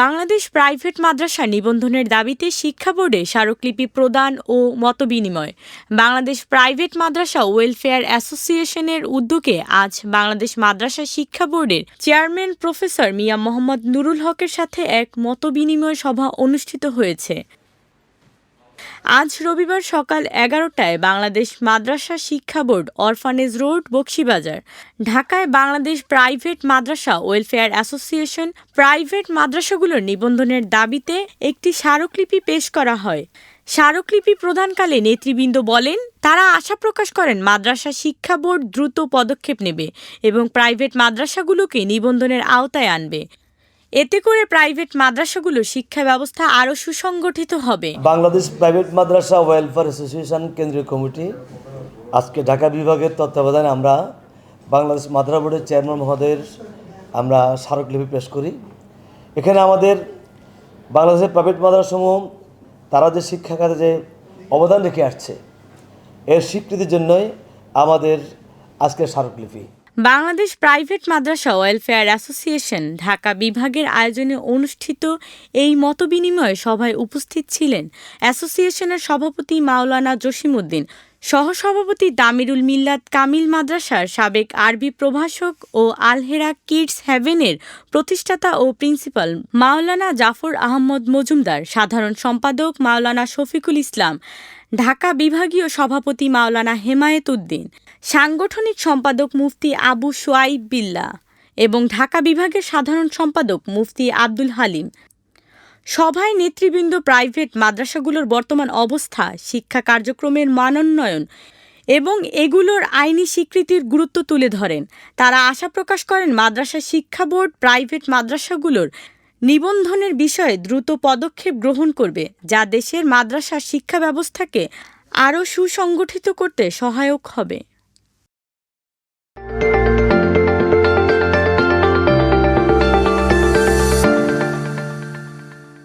Bangladesh private মাদ্রাসা নিবন্ধনের দাবিতে শিক্ষা বোর্ডে স্মারকলিপি প্রদান ও মতবিনিময়। বাংলাদেশ প্রাইভেট মাদ্রাসা ওয়েলফেয়ার অ্যাসোসিয়েশনের উদ্যোগে আজ বাংলাদেশ মাদ্রাসা শিক্ষা বোর্ডের চেয়ারম্যান প্রফেসর মিয়া মোহাম্মদ নুরুল হকের সাথে এক মতবিনিময় সভা অনুষ্ঠিত হয়েছে। আজ রবিবার সকাল এগারোটায় বাংলাদেশ মাদ্রাসা শিক্ষা বোর্ড অরফানেজ রোড, বক্সিবাজার। ঢাকায় বাংলাদেশ প্রাইভেট মাদ্রাসা ওয়েলফেয়ার অ্যাসোসিয়েশন প্রাইভেট মাদ্রাসাগুলোর নিবন্ধনের দাবিতে একটি স্মারকলিপি পেশ করা হয়। স্মারকলিপি প্রদানকালে নেতৃবৃন্দ বলেন, তারা আশা প্রকাশ করেন মাদ্রাসা শিক্ষা বোর্ড দ্রুত পদক্ষেপ নেবে এবং প্রাইভেট মাদ্রাসাগুলোকে নিবন্ধনের আওতায় আনবে। এতে করে প্রাইভেট মাদ্রাসাগুলো শিক্ষা ব্যবস্থা আরও সুসংগঠিত হবে। বাংলাদেশ প্রাইভেট মাদ্রাসা ওয়েলফেয়ার অ্যাসোসিয়েশন কেন্দ্রীয় কমিটি, আজকে ঢাকা বিভাগের তত্ত্বাবধানে আমরা বাংলাদেশ মাদ্রাসা বোর্ডের চেয়ারম্যান মহোদয়ের আমরা স্মারকলিপি পেশ করি। এখানে আমাদের বাংলাদেশের প্রাইভেট মাদ্রাসাসমূহ, তারা যে শিক্ষা খাতে যে অবদান রেখে আসছে, এর স্বীকৃতির জন্যই আমাদের আজকের স্মারকলিপি। বাংলাদেশ প্রাইভেট মাদ্রাসা ওয়েলফেয়ার অ্যাসোসিয়েশন ঢাকা বিভাগের আয়োজনে অনুষ্ঠিত এই মতবিনিময় সভায় উপস্থিত ছিলেন অ্যাসোসিয়েশনের সভাপতি মাওলানা জসিমউদ্দিন সহসভাপতি দামিরুল মিল্লাত কামিল মাদ্রাসার সাবেক আরবি প্রভাষক ও আলহেরা কিডস হ্যাভেনের প্রতিষ্ঠাতা ও প্রিন্সিপাল মাওলানা জাফর আহমদ মজুমদার, সাধারণ সম্পাদক মাওলানা শফিকুল ইসলাম, ঢাকা বিভাগীয় সভাপতি মাওলানা হেমায়েত উদ্দিন, সাংগঠনিক সম্পাদক মুফতি আবু সোয়াইব বিল্লা এবং ঢাকা বিভাগের সাধারণ সম্পাদক মুফতি আব্দুল হালিম। সভায় নেতৃবৃন্দ প্রাইভেট মাদ্রাসাগুলোর বর্তমান অবস্থা, শিক্ষা কার্যক্রমের মানোন্নয়ন এবং এগুলোর আইনি স্বীকৃতির গুরুত্ব তুলে ধরেন। তারা আশা প্রকাশ করেন মাদ্রাসা শিক্ষা বোর্ড প্রাইভেট মাদ্রাসাগুলোর নিবন্ধনের বিষয়ে দ্রুত পদক্ষেপ গ্রহণ করবে, যা দেশের মাদ্রাসা শিক্ষা ব্যবস্থাকে আরও সুসংগঠিত করতে সহায়ক হবে।